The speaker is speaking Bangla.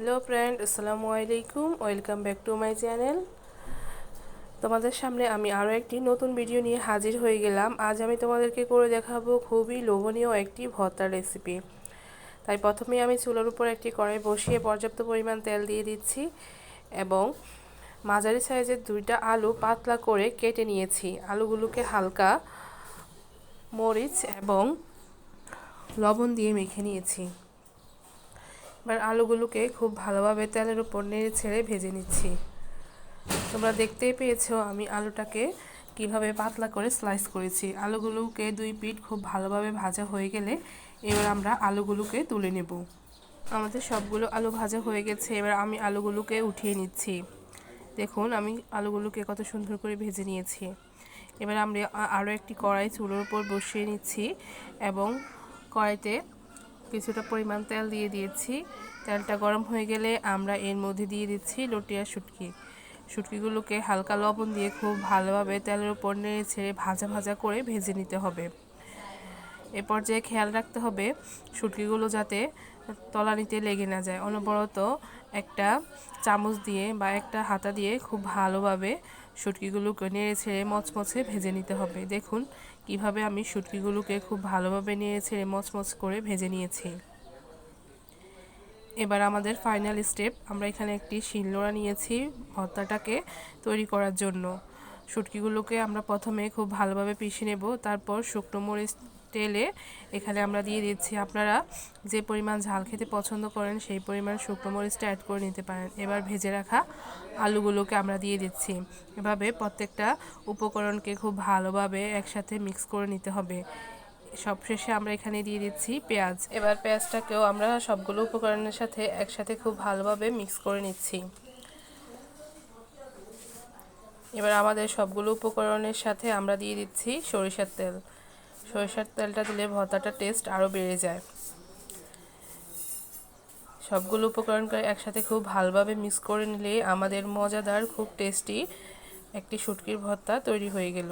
হ্যালো ফ্রেন্ড আসসালামু আলাইকুম welcome back to my channel তোমাদের সামনে আমি আরও একটি নতুন ভিডিও নিয়ে হাজির হয়ে গেলাম। আজ আমি তোমাদেরকে করে দেখাবো খুবই লোভনীয় একটি ভর্তার রেসিপি তাই প্রথমে আমি চুলার উপর একটি কড়াই বসিয়ে পর্যাপ্ত পরিমাণ তেল দিয়ে দিচ্ছি এবং মাঝারি সাইজের দুইটা আলু পাতলা করে কেটে নিয়েছি। আলুগুলোকে হালকা মরিচ এবং লবণ দিয়ে মেখে নিয়েছি। এবার আলুগুলোকে খুব ভালোভাবে তেলের উপর নেড়ে ছেড়ে ভেজে নিচ্ছি। তোমরা দেখতেই পেয়েছ আমি আলুটাকে কীভাবে পাতলা করে স্লাইস করেছি। আলুগুলোকে দুই পিঠ খুব ভালোভাবে ভাজা হয়ে গেলে এবার আমরা আলুগুলোকে তুলে নেব। আমাদের সবগুলো আলু ভাজা হয়ে গেছে, এবার আমি আলুগুলোকে উঠিয়ে নিচ্ছি। দেখুন, আমি আলুগুলোকে কত সুন্দর করে ভেজে নিয়েছি। এবার আমরা আরও একটি কড়াই চুলোর উপর বসিয়ে নিচ্ছি এবং কড়াইতে কিছুটা পরিমাণ তেল দিয়ে দিয়েছি। তেলটা গরম হয়ে গেলে আমরা এর মধ্যে দিয়ে দিচ্ছি লটিয়া শুটকি। শুটকিগুলোকে হালকা লবণ দিয়ে খুব ভালোভাবে তেলের উপর নেড়ে ছেড়ে ভাজা ভাজা করে ভেজে নিতে হবে। এ পর্যায়ে খেয়াল রাখতে হবে শুটকিগুলো যাতে তলানিতে লেগে না যায়। অনবরত একটা চামচ দিয়ে বা একটা হাতা দিয়ে খুব ভালোভাবে শুটকিগুলোকে নেড়ে ছেড়ে মচমচে ভেজে নিতে হবে। দেখুন কীভাবে আমি শুটকিগুলোকে খুব ভালোভাবে নেড়ে ছেড়ে মচমচ করে ভেজে নিয়েছি। এবার আমাদের ফাইনাল স্টেপ আমরা এখানে একটি শিলনোড়া নিয়েছি ভর্তাটাকে তৈরি করার জন্য। শুটকিগুলোকে আমরা প্রথমে খুব ভালোভাবে পিষে নেব, তারপর শুকনো মরিচ তেলে এখানে আমরা দিয়ে দিচ্ছি আপনারা যে পরিমাণ ঝাল খেতে পছন্দ করেন সেই পরিমাণ শুকনো মরিচটা অ্যাড করে নিতে পারেন। এবার ভেজে রাখা আলুগুলোকে আমরা দিয়ে দিচ্ছি। এভাবে প্রত্যেকটা উপকরণকে খুব ভালোভাবে একসাথে মিক্স করে নিতে হবে। সবশেষে আমরা এখানে দিয়ে দিচ্ছি পেঁয়াজ। এবার পেঁয়াজটাকেও আমরা সবগুলো উপকরণের সাথে একসাথে খুব ভালোভাবে মিক্স করে নিচ্ছি। এবার আমাদের সবগুলো উপকরণের সাথে আমরা দিয়ে দিচ্ছি সরিষার তেল। সরিষার তেলটা দিলে ভর্তাটা টেস্ট আরও বেড়ে যায়। সবগুলো উপকরণকে একসাথে খুব ভালোভাবে মিক্স করে নিলে আমাদের মজাদার, খুব টেস্টি একটি শুটকির ভর্তা তৈরি হয়ে গেল।